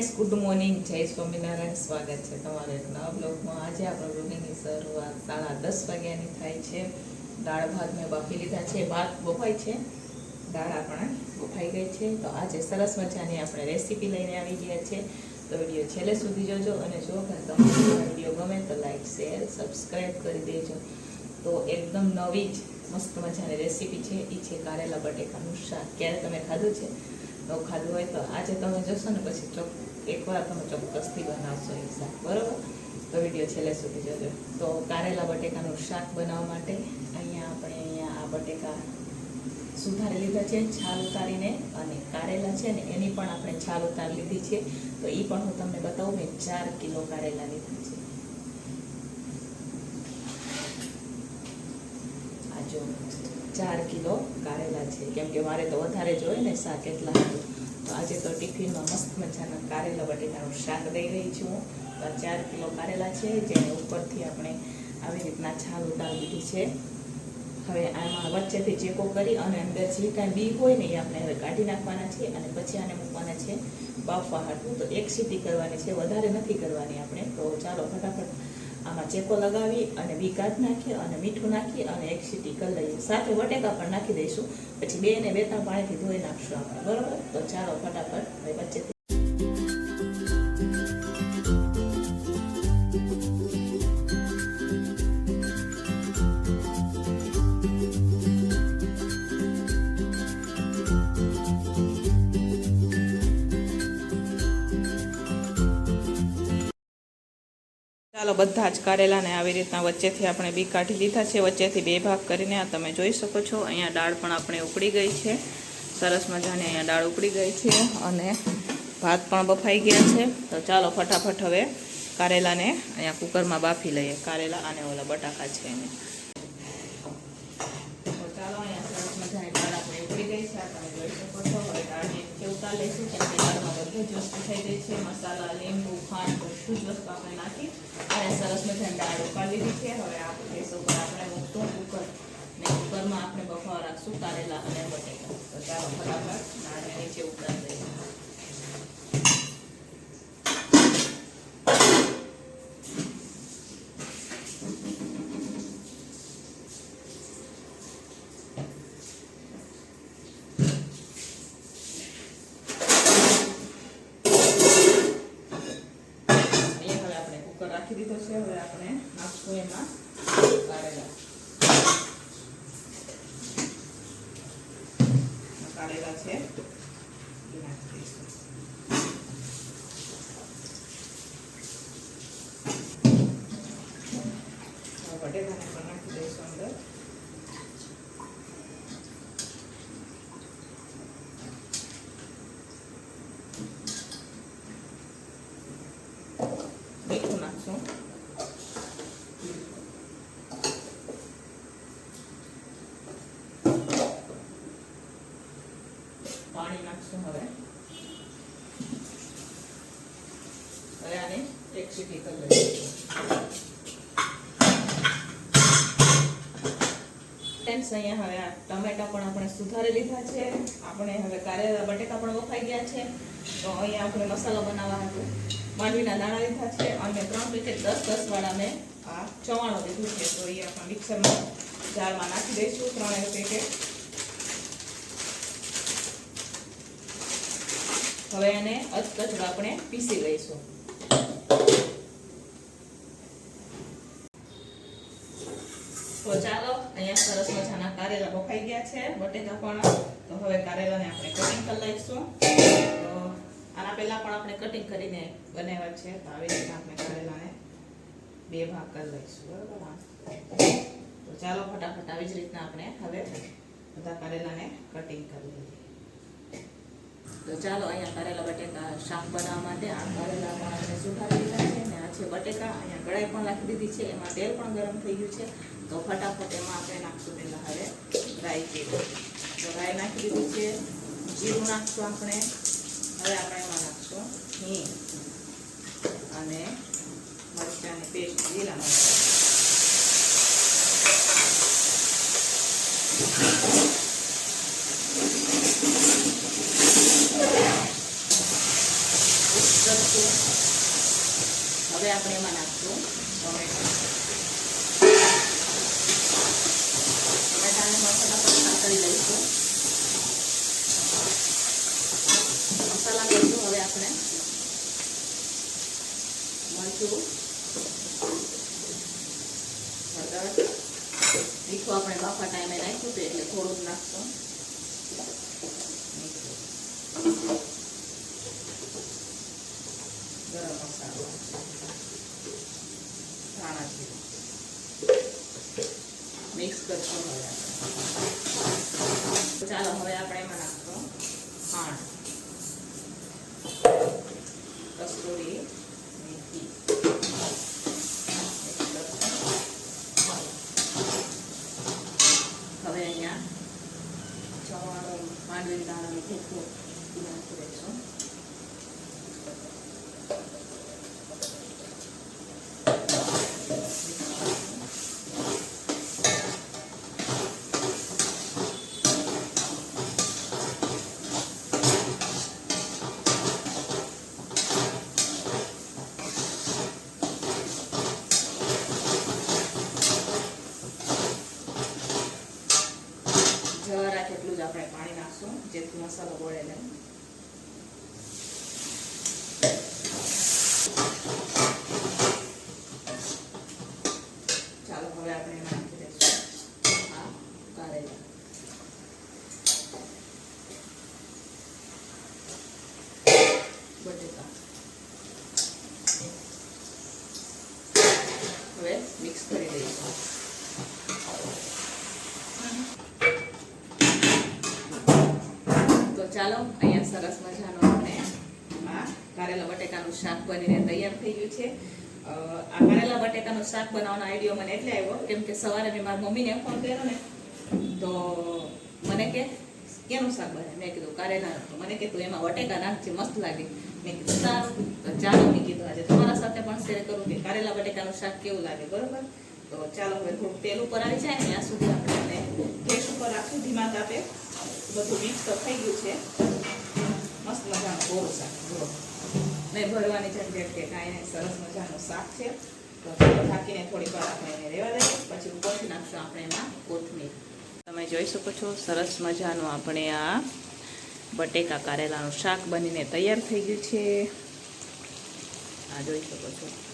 Friends good morning જય સ્વામિનારાયણ. સ્વાગત છે તમારા એક નવા બ્લોગમાં આજે આપણે બ્લોગની શરૂઆત સાડા દસ વાગ્યાની થાય છે. દાળ ભાત મેં બાફી લીધા છે. ભાત બફાય છે. દાળ આપણે બફાઈ ગઈ છે. તો આજે સરસ મજાની આપણે રેસીપી લઈને આવી ગયા છે. તો વીડિયો છેલ્લે સુધી જોજો અને જો તમને વીડિયો ગમે તો લાઈક શેર સબસ્ક્રાઈબ કરી દેજો. તો એકદમ નવી જ મસ્ત મજાની રેસીપી છે. એ છે કારેલા બટેકાનું શાક. ક્યારે તમે ખાધું છે? તો ખાધું હોય તો આજે તમે જોશો ને પછી ચોક એકવાર તમે ચોક્કસથી બનાવશો એ શાક, બરાબર? તો વીડિયો છેલ્લે સુધી જોજો. તો કારેલા બટેકાનું શાક બનાવવા માટે અહીંયા આપણે અહીંયા આ બટેકા સુધારી લીધા છે, છાલ ઉતારીને અને કારેલા છે ને એની પણ આપણે છાલ ઉતારી લીધી છે. તો એ પણ હું તમને બતાવું, મેં ચાર કિલો કારેલા લીધા છે. આ જો, ચાર કિલો કારેલા છે. કેમ કે મારે તો વધારે જોઈએ ને શાક એટલા આજે તો ટિફિનમાં મસ્ત મજાના કારેલા બટેટાનું શાક દઈ રહી છું તો ચાર કિલો કારેલા છે, જેને ઉપરથી આપણે આવી રીતના છાલ ઉતારી દીધી છે. હવે આમાં વચ્ચેથી ચેકો કરી અને અંદર જે કાંઈ બી હોય ને એ આપણે હવે કાઢી નાખવાના છે અને પછી આને મૂકવાના છે બાફવા હાટું. તો એક સીટી કરવાની છે, વધારે નથી કરવાની આપણે. તો ચાલો ફટાફટ આમાં ચેકો લગાવી અને બી નાખી અને મીઠું નાખી અને એક સીટી કરી લઈએ. સાથે બટેકા પણ નાખી દઈશું. પછી બે ને બે ત્રણ પાણીથી ધોઈ નાખશું આપણે. બરોબર? તો ચાલો ફટાફટ હવે ચાલો બધા જ કારેલાને આવી રીતના વચ્ચેથી આપણે બી કાઢી લીધા છે. વચ્ચેથી બે ભાગ કરીને આ તમે જોઈ શકો છો. અહીંયા દાળ પણ આપણે ઉકળી ગઈ છે. સરસ મજાની અહીંયા દાળ ઉકળી ગઈ છે અને ભાત પણ બફાઈ ગયા છે. તો ચાલો ફટાફટ હવે કારેલાને અહીંયા કુકરમાં બાફી લઈએ. કારેલા અને ઓલા બટાકા છે એને. ચાલો કેમ કે દાળમાં બધું જ વસ્તુ થઈ ગઈ છે. મસાલા, લીંબુ, ખાંડ, બધું જ વસ્તુ આપણે નાખી અને ઠંડાળો કરી લીધી છે. હવે આ ગેસ ઉપર આપણે મૂકશું. કુકર ને કુકરમાં આપણે બફાવા રાખશું, કારેલા અને બટેકા. તો ચાલો, ફટાફટ દાળને નીચે ઉતારી દઈએ અહીંયા હવે આપણે કુકર રાખી દીધો છે હવે આપણે નાખશું એમાં કારેલા કારેલા છે. એ નાખી દઈશું. હવે બટેકાને પણ નાખી દઈશું અંદર મીઠું નાખશું પાણી નાખશું હવે. હવે આને એક સીટી કરી લઈશું. અહીંયા ટમેટા પણ આપણે સુધારી લીધા છે. આપણે હવે કારેલા બટેકા પણ વફાઈ ગયા છે. તો અહીંયા આપણે મસાલો બનાવવા માંડવીના દાણા લીધા છે. અને ત્રણ પેકેટ દસ દસ વાળા આ ચવાણું લીધું છે. તો એ આપણે મિક્સરમાં જારમાં નાખી દઈશું ત્રણેય પેકેટ. હવે એને અધકચરો આપણે પીસી લઈશું. તો ચાલો, અહીંયા સરસ મજાના કારેલા બફાઈ ગયા છે, બટેકા પણ. તો હવે કારેલાને આપણે કટિંગ કરી લઈશું. તો આના પહેલાં પણ આપણે કટિંગ કરીને બનાવ્યા છે, તો આવી રીતે આપણે કારેલાને બે ભાગ કરી લઈશું, બરાબર? તો ચાલો, ફટાફટ આવી જ રીતના આપણે હવે બધા કારેલાને કટિંગ કરી લઈએ. તો ચાલો અહીંયા કરેલા બટેકા શાક બનાવવા માટે આ કરેલામાં આપણે સુધારી દીધા છે ને આ છે બટેકા. અહીંયા કડાઈ પણ રાખી દીધી છે. એમાં તેલ પણ ગરમ થઈ ગયું છે. તો ફટાફટ એમાં આપણે નાખશું પહેલાં હવે રાઈ જીરું. તો રાઈ નાખી દીધું છે. જીરું નાખશું આપણે. હવે આપણે એમાં નાખશું હિંગ અને મરચાંની પેસ્ટ, લીલા મરચાં. આપણે એમાં નાખશું. ટમેટા ટમેટાને મસાલા પણ કરી લઈશું. મસાલા લઈશું હવે આપણે. મરચું. હળદર. મીઠું આપણે બાફા ટાઈમે નાખ્યું હતું એટલે થોડું જ નાખશું. મીઠું. করে ચાલો, અહીંયા સરસ મજાનું આપણે આ કારેલા બટેકાનું શાક બનીને તૈયાર થઈ ગયું છે. આ કારેલા બટેકાનું શાક બનાવવાનો આઈડિયો મને એટલે આવ્યો, કેમ કે સવારે મેં મારી મમ્મીને ફોન કર્યો ને, તો મને કે, કેનું શાક બને મેં કીધું કારેલા તો મને કે, તું એમાં બટેકા નાખજે મસ્ત લાગે. મેં કીધું, સારું. ચાલો, મેં કીધું, આજે તમારા સાથે પણ શેર કરું કે કારેલા બટેકાનું શાક કેવું લાગે? બરોબર? તો ચાલો હવે થોડુંક તેલ ઉપર આવી જાય ને ત્યાં સુધી આપણે ગેસ ઉપર રાખશું. ધીમા તાપે બધું મિક્સ તો થઈ ગયું છે. મસ્ત મજાનું બહુ શાક. ને ભરવાની ઝંઝટ કે કાંઈ નહીં, સરસ મજાનું શાક છે. તો ચાલો ઢાંકીને વાર આપણે એને રહેવા દઈએ. પછી ઉપરથી નાખશું આપણે એમાં કોથમીર. તમે જોઈ શકો છો, સરસ મજાનું આપણે આ બટેકા કારેલાનું શાક બનીને તૈયાર થઈ ગયું છે. આ જોઈ શકો છો.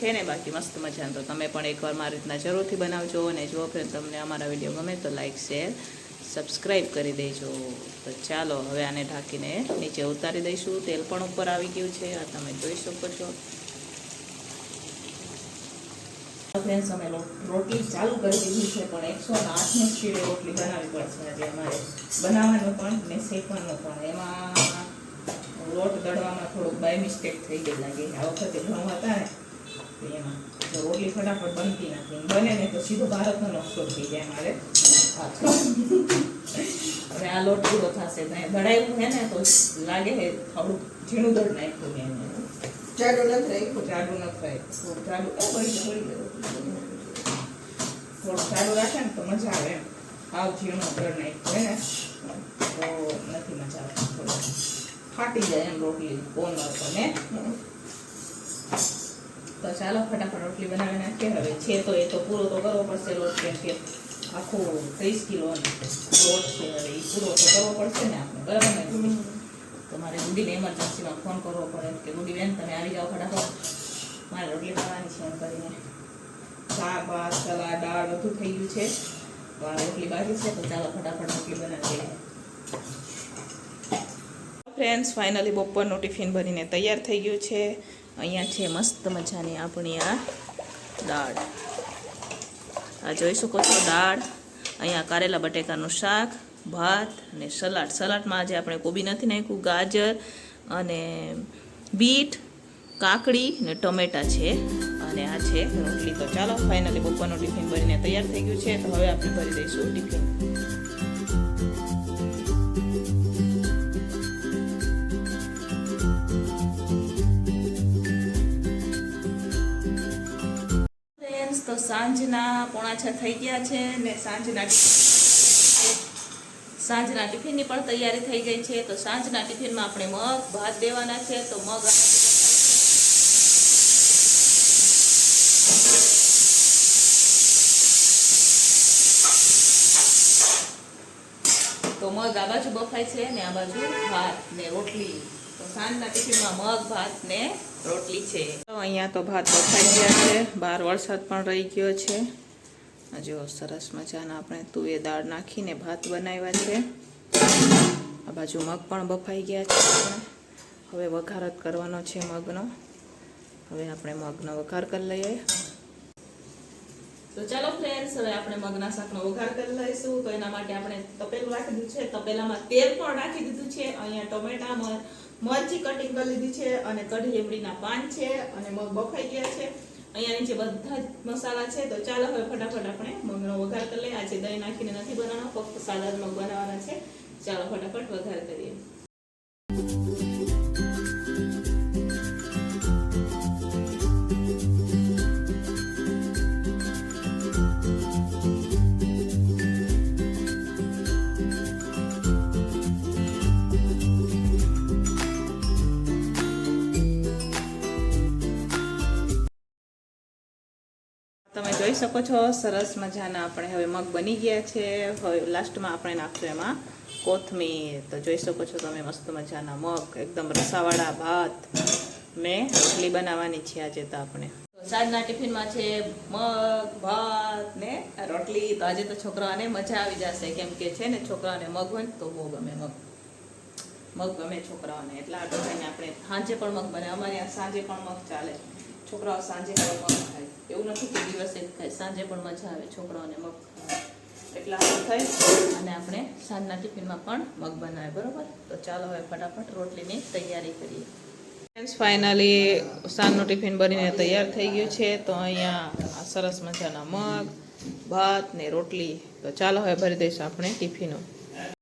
છે ને બાકી મસ્ત મજાનું. તો તમે પણ એકવાર મારી રીતના જરૂરથી બનાવજો અને જો ફ્રેન્ડ તમને અમારા વીડિયો ગમે તો લાઈક શેર સબસ્ક્રાઈબ કરી દેજો. તો ચાલો, હવે આને ઢાંકીને નીચે ઉતારી દઈશું. તેલ પણ ઉપર આવી ગયું છે. આ તમે જોઈ શકો છો. ફ્રેન્ડ્સ, અમે રોટલી ચાલુ કરી દીધી છે, પણ એકસો આઠની સ્પીડે રોટલી બનાવવી પડશે. એટલે અમારે બનાવવાનું પણ, ને શેકવાનું પણ. એમાં લોટ દળવામાં થોડુંક બાય મિસ્ટેક થઈ ગઈ લાગે આ વખતે ઘઉં હતા ને એમાં તો રોટલી ફટાફટ બનતી નથી. બને ને તો સીધો ભારતનો નકશો થઈ જાય મારે. અને હવે આ લોટ પૂરો થશે. દળાયું છે ને તો લાગે થોડુંક ઝીણું દળ નાખ્યું મેં એને. જાડું નથી રાખ્યું. જાડું ન થાય થોડું જાડું એ બળી બળી. થોડું જાડું રાખે ને તો મજા આવે. એમ આવ ઝીણું દળ નાખ્યું હોય ને તો નથી મજા આવતી. થોડું ફાટી જાય એમ રોટલી કોણ તો ને. તો ચાલો ફટાફટ રોટલી બનાવી નાખીએ. હવે છે તો એ તો પૂરો તો કરવો પડશે લોટ કેમ કે આખો ત્રીસ કિલો લોટ છે. હવે એ પૂરો તો કરવો પડશે ને આપણે બરાબર ને? તો મારે ગુડીને એમરજન્સીમાં ફોન કરવો પડે કે ગુડી બેન તમે આવી જાઓ ફટાફટ. મારે રોટલી બનાવવાની છે એમ કરીને. શાક ભાત સલાડ દાળ બધું થઈ ગયું છે. તો આ રોટલી બાકી છે તો ચાલો ફટાફટ રોટલી બનાવી લઈએ ફ્રેન્ડ્સ, ફાઇનલી બપોરનું ટિફિન બનીને તૈયાર થઈ ગયું છે. અહીંયા છે મસ્ત મજાની આપણી આ દાળ. આ જોઈ શકો છો દાળ. અહીંયા કારેલા બટેકાનું શાક, ભાત અને સલાડ. સલાડમાં આજે આપણે કોબી નથી નાખ્યું, ગાજર અને બીટ, કાકડી ને ટમેટા છે. અને આ છે રોટલી. તો ચાલો, ફાઇનલી બપોરનું ટિફિન ભરીને તૈયાર થઈ ગયું છે. તો હવે આપણે ભરી દઈશું ટિફિન. સાંજના પોણા છ થઈ ગયા છે ને સાંજના સાંજના ટિફિનની પણ તૈયારી થઈ ગઈ છે તો સાંજના ટિફિનમાં આપણે મગ, ભાત દેવાના છે તો મગ. તો મગ આ બાજુ બફાય છે ને આ બાજુ ભાત ને રોટલી તો સાંજના ટિફિનમાં મગ, ભાત ને રોટલી છે. તો અહીંયા તો ભાત બફાઈ ગયા છે. બહાર વરસાદ પણ રહી ગયો છે. જો સરસ મજાના આપણે તુવે દાળ નાખીને ભાત બનાવ્યા છે. આ બાજુ મગ પણ બફાઈ ગયા છે. હવે વઘાર જ કરવાનો છે મગનો. હવે આપણે મગનો વઘાર કરી લઈએ. તો ચાલો ફ્રેન્ડ્સ હવે આપણે મગના શાકનો વઘાર કરી લઈશું. તો એના માટે આપણે તપેલું રાખી દીધું છે. તપેલામાં તેલ પણ રાખી દીધું છે. અહીંયા ટમેટા મરચી કટિંગ કરી લીધી છે અને કઢી લીમડીના પાન છે અને મગ બફાઈ ગયા છે. અહીંયા નીચે બધા જ મસાલા છે. તો ચાલો હવે ફટાફટ આપણે મગનો વઘાર કરી લઈએ. આજે દહીં નાખીને નથી બનાવવાનો, ફક્ત સાદા મગ બનાવવાના છે. ચાલો ફટાફટ વઘાર કરીએ. જોઈ શકો છો, સરસ મજાના આપણે હવે મગ બની ગયા છે. હવે લાસ્ટમાં આપણે નાખશું એમાં કોથમીર. તો જોઈ શકો છો તમે મસ્ત મજાના મગ, એકદમ રસાવાળા ભાત મેં રોટલી બનાવવાની છે આજે તો આપણે. સાંજના ટિફિનમાં છે મગ, ભાત, ને રોટલી. તો આજે તો છોકરાઓને મજા આવી જશે. કેમ કે છે ને છોકરાઓને મગ હોય ને તો બહુ ગમે મગ. મગ ગમે છોકરાઓને. એટલા માટે આપણે સાંજે પણ મગ બને અમારે સાંજે પણ મગ ચાલે. છોકરાઓ સાંજે પણ મગ ખાય. એવું નથી કે દિવસે ખાય, સાંજે પણ મજા આવે છોકરાઓને મગ એટલે હારું થઈ અને આપણે સાંજના ટિફિનમાં પણ મગ બનાવે બરાબર? તો ચાલો હવે ફટાફટ રોટલીની તૈયારી કરીએ. ફ્રેન્ડ્સ ફાઇનલી સાંજનું ટિફિન બનીને તૈયાર થઈ ગયું છે. તો અહીંયા સરસ મજાના મગ, ભાત ને રોટલી. તો ચાલો હવે ભરી દઈશું આપણે ટિફિનો.